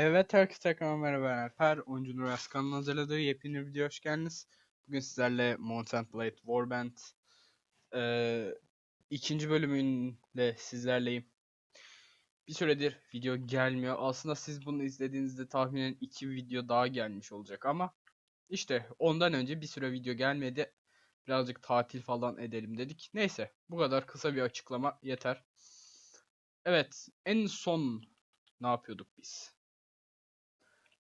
Evet herkese tekrar merhaba Alper. Oyuncu Nur Askan'ın hazırladığı yepyeni bir video hoş geldiniz. Bugün sizlerle Mount Blade Warband eee ikinci bölümünde sizlerleyim. Bir süredir video gelmiyor. Aslında siz bunu izlediğinizde tahminen iki video daha gelmiş olacak ama işte ondan önce bir süre video gelmedi. Birazcık tatil falan edelim dedik. Neyse bu kadar kısa bir açıklama yeter. Evet en son ne yapıyorduk biz?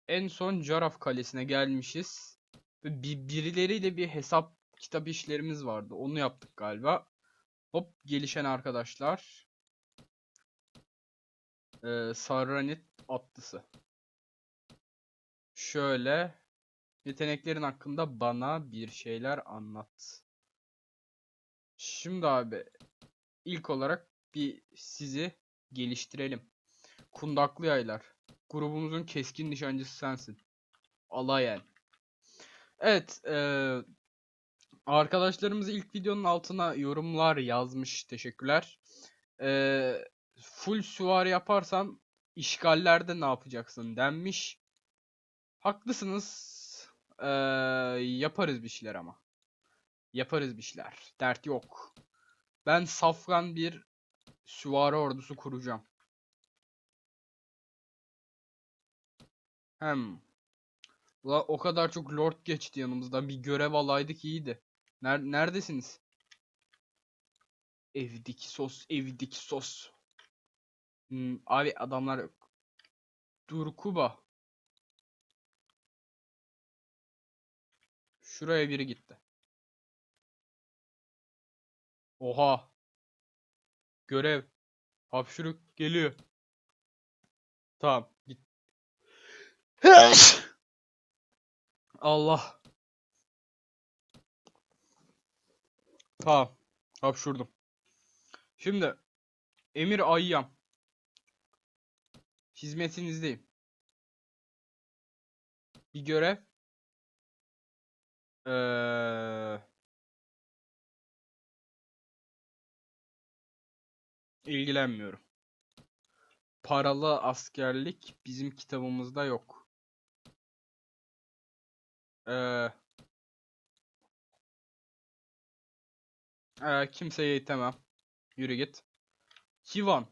En son Jaraf Kalesi'ne gelmişiz. Bir, birileriyle bir hesap kitap işlerimiz vardı. Onu yaptık galiba. Hop gelişen arkadaşlar. Ee, Sarranit atlısı. Şöyle. Yeteneklerin hakkında bana bir şeyler anlat. Şimdi abi. ilk olarak bir sizi geliştirelim. Kundaklı yaylar. Grubumuzun keskin nişancısı sensin. Alayen. Evet. eee, arkadaşlarımız ilk videonun altına yorumlar yazmış. Teşekkürler. Eee, full süvari yaparsan işgallerde ne yapacaksın denmiş. Haklısınız. Eee, yaparız bir şeyler ama. Yaparız bir şeyler. Dert yok. Ben safran bir süvari ordusu kuracağım. Hem. Ula o kadar çok lord geçti yanımızdan. Bir görev alaydık iyiydi. Ner neredesiniz? Evdeki sos, evdeki sos. Hmm, abi adamlar yok. Dur Kuba. Şuraya biri gitti. Oha. Görev. Hapşuruk geliyor. Tamam. Allah. Tamam. Hapşurdum. Şimdi Emir Ayyam. Hizmetinizdeyim. Bir görev. Ee, ilgilenmiyorum. Paralı askerlik bizim kitabımızda yok. Ee, ee, kimseye itemem. Yürü git. Hivan.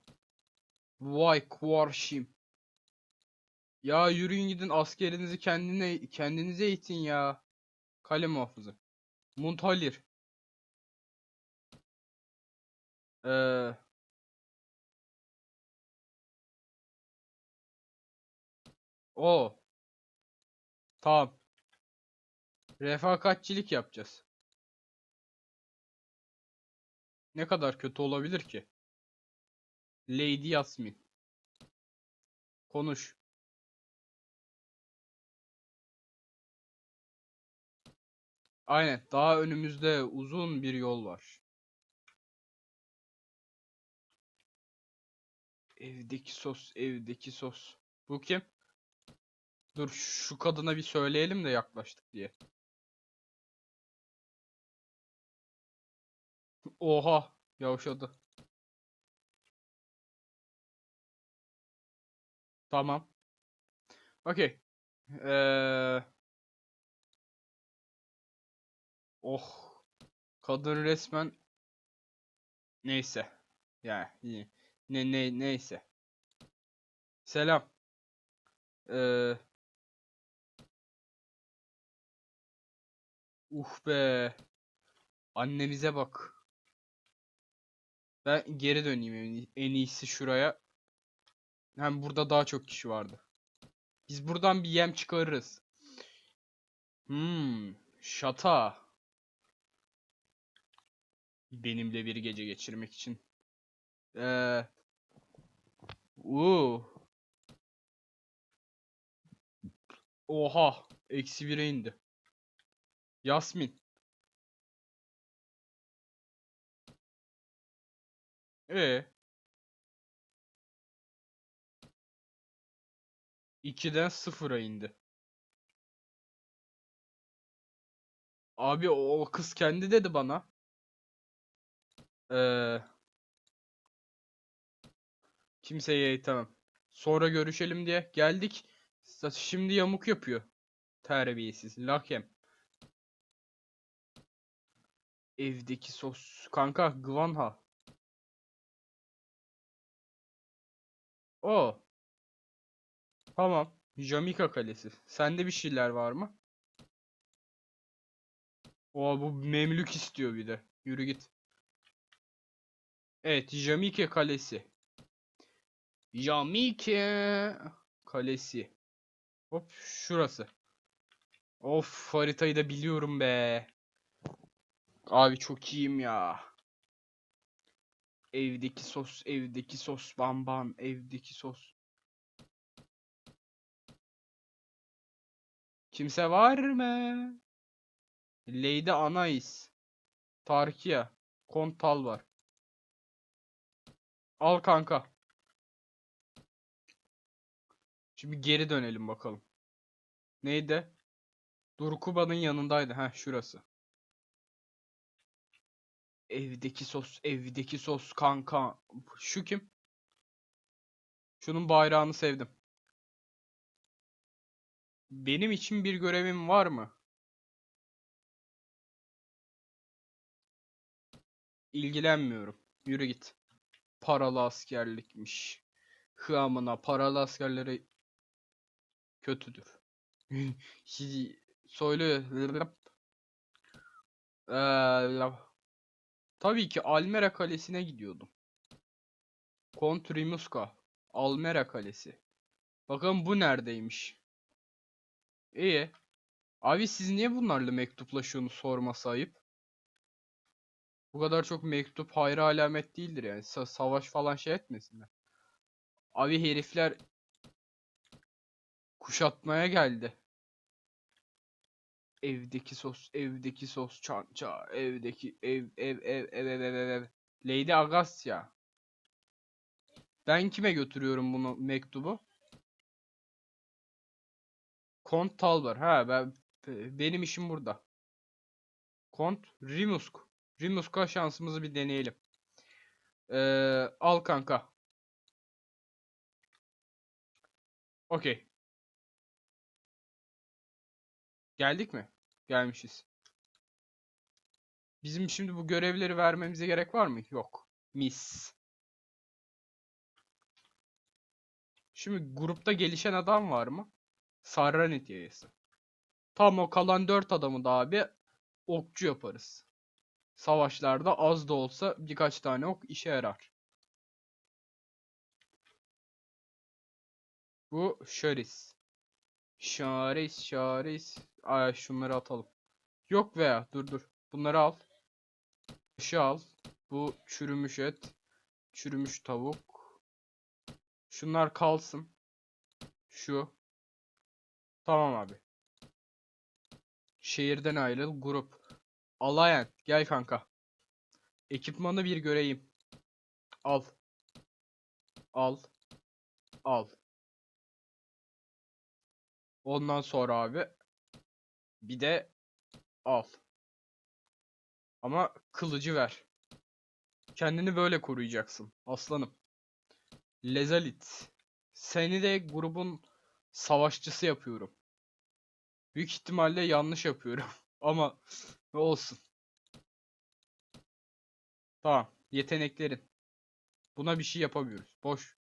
Vay Kvarşim. Ya yürüyün gidin askerinizi kendine kendinize eğitin ya. Kale muhafızı. Muntalir. Ee, o. Tamam. Refakatçilik yapacağız. Ne kadar kötü olabilir ki? Lady Yasmin. Konuş. Aynen. Daha önümüzde uzun bir yol var. Evdeki sos, evdeki sos. Bu kim? Dur şu kadına bir söyleyelim de yaklaştık diye. Oha, yavşadı. Tamam. Okey. Ee... Oh. Kadın resmen neyse. Ya yani, ne ne neyse. Selam. Ee... Uh be. Annemize bak. Ben geri döneyim en- iyisi şuraya. Hem burada daha çok kişi vardı. Biz buradan bir yem çıkarırız. Hmm, şata. Benimle bir gece geçirmek için. Ee, uu. Oha, eksi bire indi. Yasmin. E. 2'den 0'a indi. Abi o, kız kendi dedi bana. Ee, kimseye eğitemem. Sonra görüşelim diye geldik. Şimdi yamuk yapıyor. Terbiyesiz. Lakem. Evdeki sos. Kanka Gvanha. O. Tamam. Jamaica Kalesi. Sende bir şeyler var mı? O bu Memlük istiyor bir de. Yürü git. Evet, Jamaica Kalesi. Jamaica Kalesi. Hop şurası. Of haritayı da biliyorum be. Abi çok iyiyim ya. Evdeki sos, evdeki sos, bam bam, evdeki sos. Kimse var mı? Lady Anais. Tarkia. Kontal var. Al kanka. Şimdi geri dönelim bakalım. Neydi? Durkuba'nın yanındaydı. Ha şurası. Evdeki sos, evdeki sos kanka. Şu kim? Şunun bayrağını sevdim. Benim için bir görevim var mı? İlgilenmiyorum. Yürü git. Paralı askerlikmiş. Hıamına paralı askerleri kötüdür. La- Tabii ki Almera Kalesi'ne gidiyordum. Kont Rimuska. Almera Kalesi. Bakalım bu neredeymiş? İyi. Abi siz niye bunlarla mektuplaşıyorsunuz sorması ayıp. Bu kadar çok mektup hayra alamet değildir yani. Sa- savaş falan şey etmesinler. Abi herifler kuşatmaya geldi. Evdeki sos, evdeki sos, çança, evdeki ev, ev, ev, ev, ev, ev, ev. Lady Agasya. Ben kime götürüyorum bunu mektubu? Kont Talbar. Ha ben be- benim işim burada. Kont Rimusk. Rimusk'a şansımızı bir deneyelim. Ee, al kanka. Okey. Geldik mi? Gelmişiz. Bizim şimdi bu görevleri vermemize gerek var mı? Yok. Mis. Şimdi grupta gelişen adam var mı? Sarranit yayası. Tam o kalan 4 adamı da abi okçu yaparız. Savaşlarda az da olsa birkaç tane ok işe yarar. Bu Şaris. Şaris, Şaris. Ay şunları atalım. Yok veya dur dur. Bunları al. Taşı al. Bu çürümüş et. Çürümüş tavuk. Şunlar kalsın. Şu. Tamam abi. Şehirden ayrıl. Grup. Alayan. Gel kanka. Ekipmanı bir göreyim. Al. Al. Al. Ondan sonra abi. Bir de al. Ama kılıcı ver. Kendini böyle koruyacaksın. Aslanım. Lezalit. Seni de grubun savaşçısı yapıyorum. Büyük ihtimalle yanlış yapıyorum. Ama olsun. Tamam. Yeteneklerin. Buna bir şey yapamıyoruz. Boş.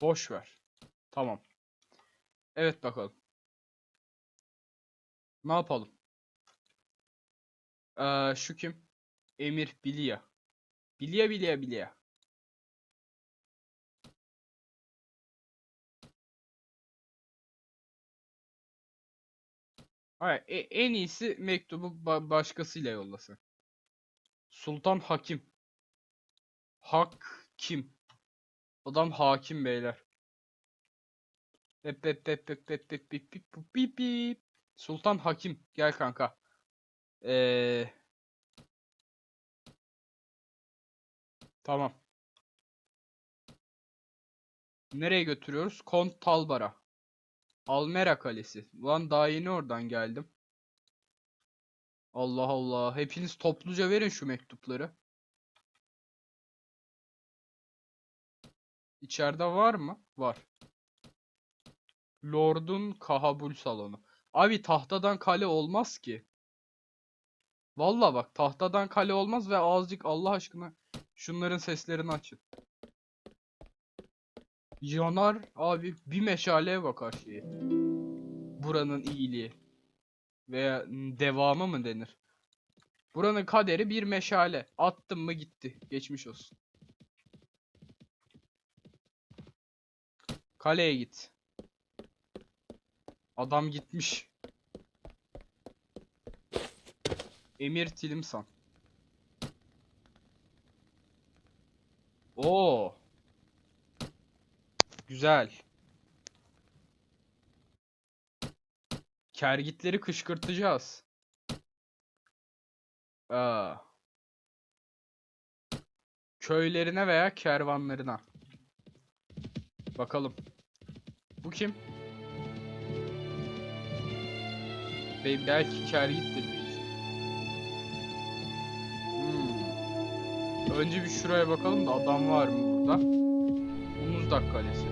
Boş ver. Tamam. Evet bakalım. Ne yapalım? Ee, şu kim? Emir Bilya. Bilya Bilya Bilya. Hayır, e- en iyisi mektubu ba- başkasıyla yollasın. Sultan Hakim. Hakim. Adam hakim beyler. Pep pep pep pep pep pip pip pip pip pip. Sultan Hakim. Gel kanka. Ee... Tamam. Nereye götürüyoruz? Kont Talbar'a. Almera Kalesi. Ulan daha yeni oradan geldim. Allah Allah. Hepiniz topluca verin şu mektupları. İçeride var mı? Var. Lord'un kahabul salonu. Abi tahtadan kale olmaz ki. Valla bak tahtadan kale olmaz ve azıcık Allah aşkına şunların seslerini açın. Yanar abi bir meşaleye bakar şeye. Buranın iyiliği. Veya devamı mı denir? Buranın kaderi bir meşale. Attım mı gitti. Geçmiş olsun. Kaleye git. Adam gitmiş. Emir Tilimsan. Oo. Güzel. Kergitleri kışkırtacağız. Aa. Köylerine veya kervanlarına. Bakalım. Bu kim? Be belki kergittir birisi. Hmm. Önce bir şuraya bakalım da adam var mı burada? Umuzdak Kalesi.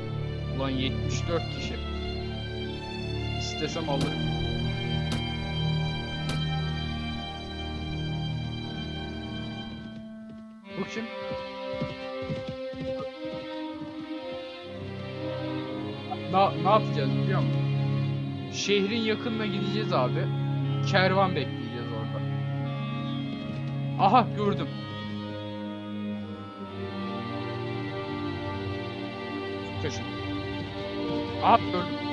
Ulan 74 kişi. İstesem alırım. Bu kim? Ne, ne yapacağız biliyor musun? Şehrin yakınına gideceğiz abi. Kervan bekleyeceğiz orada. Aha gördüm. Kaşın. Aha gördüm.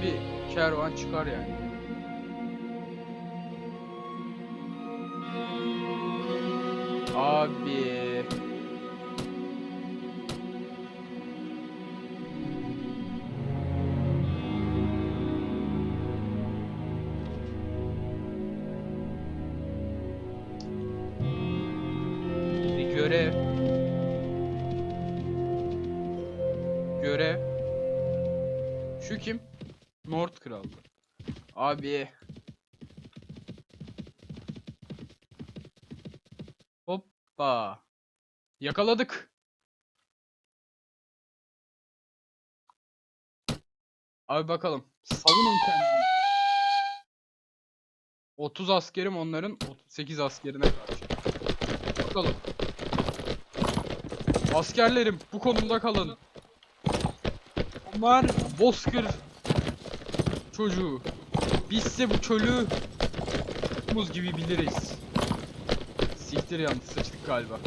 Mutlaka bir kervan çıkar yani. Abi. Abi. Hoppa. Yakaladık. Abi bakalım. Savunun kendini. 30 askerim onların 38 askerine karşı. Bakalım. Askerlerim bu konumda kalın. Onlar Bozkır çocuğu. Bizse bu çölü muz gibi biliriz. Siktir yalnız sıçtık galiba.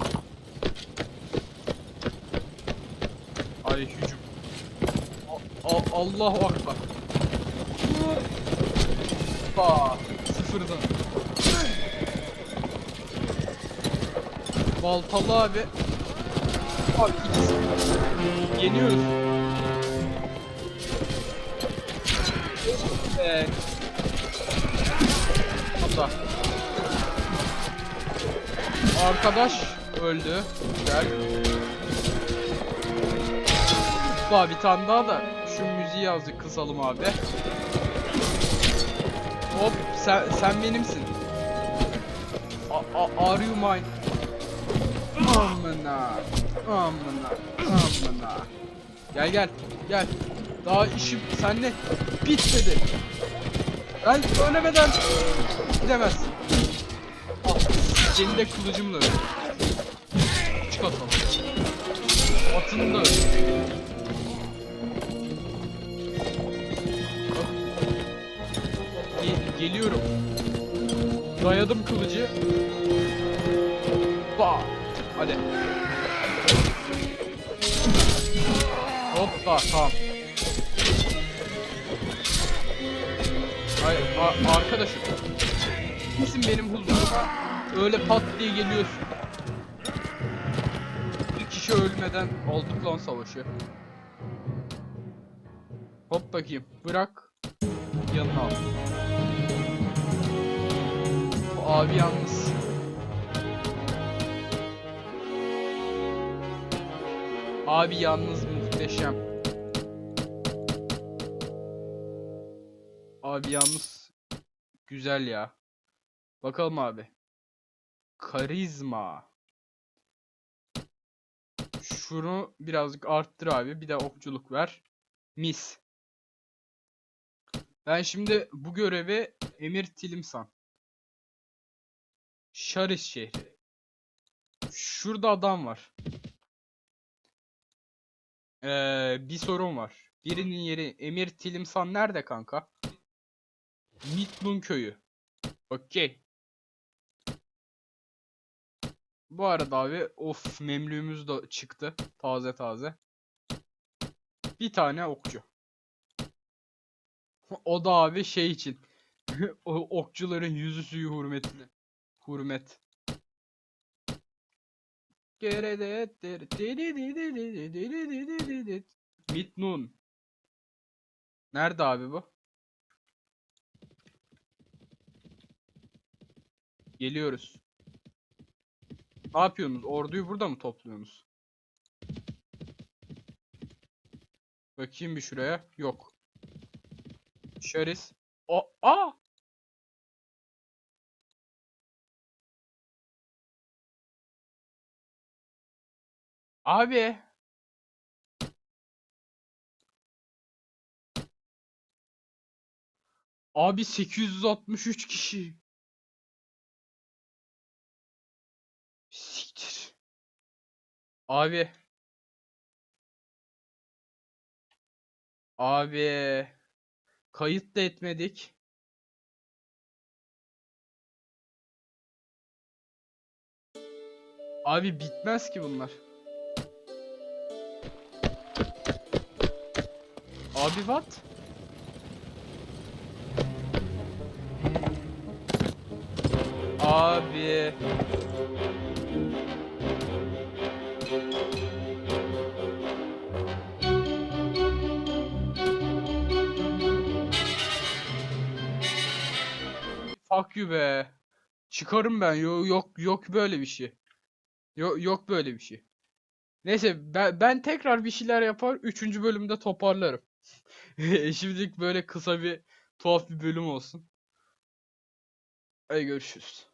Ay hücum. A- A- Allahu Akbar. Hoppa. Sıfırdan. Baltalı abi. Abi ikisi. Yeniyoruz. Evet. Hatta. Arkadaş öldü. Güzel. Daha bir tane daha da şu müziği azıcık kısalım abi. Hop sen, sen benimsin. A, a, are you mine? Amına. Amına. Amına. Gel gel. Gel. Daha işim senle bitmedi. Ben söylemeden gidemezsin. Al. Seni de kılıcımla öldür. Çık atalım. Atını da öldür. Ge- geliyorum. Dayadım kılıcı. Ba. Hadi. Hoppa tamam. Hayır arkadaşım. Kimsin benim huzuruma öyle pat diye geliyorsun. Bir kişi ölmeden olduk lan savaşı. Hop bakayım bırak. Yanına al. Bu abi yalnız. Abi yalnız muhteşem. Abi yalnız güzel ya. Bakalım abi. Karizma. Şunu birazcık arttır abi. Bir de okçuluk ver. Mis. Ben şimdi bu görevi Emir Tilimsan. Şaris şehri. Şurada adam var. Ee, bir sorun var. Birinin yeri Emir Tilimsan nerede kanka? Midlun köyü. Okey. Bu arada abi of memlüğümüz de çıktı. Taze taze. Bir tane okçu. O da abi şey için. okçuların yüzü suyu hürmetine. Hürmet. Mitnun. Nerede abi bu? Geliyoruz. Ne yapıyorsunuz? Orduyu burada mı topluyorsunuz? Bakayım bir şuraya. Yok. Şaris. O a Abi. Abi 863 kişi. Abi. Abi. Kayıt da etmedik. Abi bitmez ki bunlar. Abi what? Abi. Be. Çıkarım ben. Yok yok yok böyle bir şey. Yok yok böyle bir şey. Neyse ben, ben tekrar bir şeyler yapar. Üçüncü bölümde toparlarım. Şimdilik böyle kısa bir tuhaf bir bölüm olsun. Hadi görüşürüz.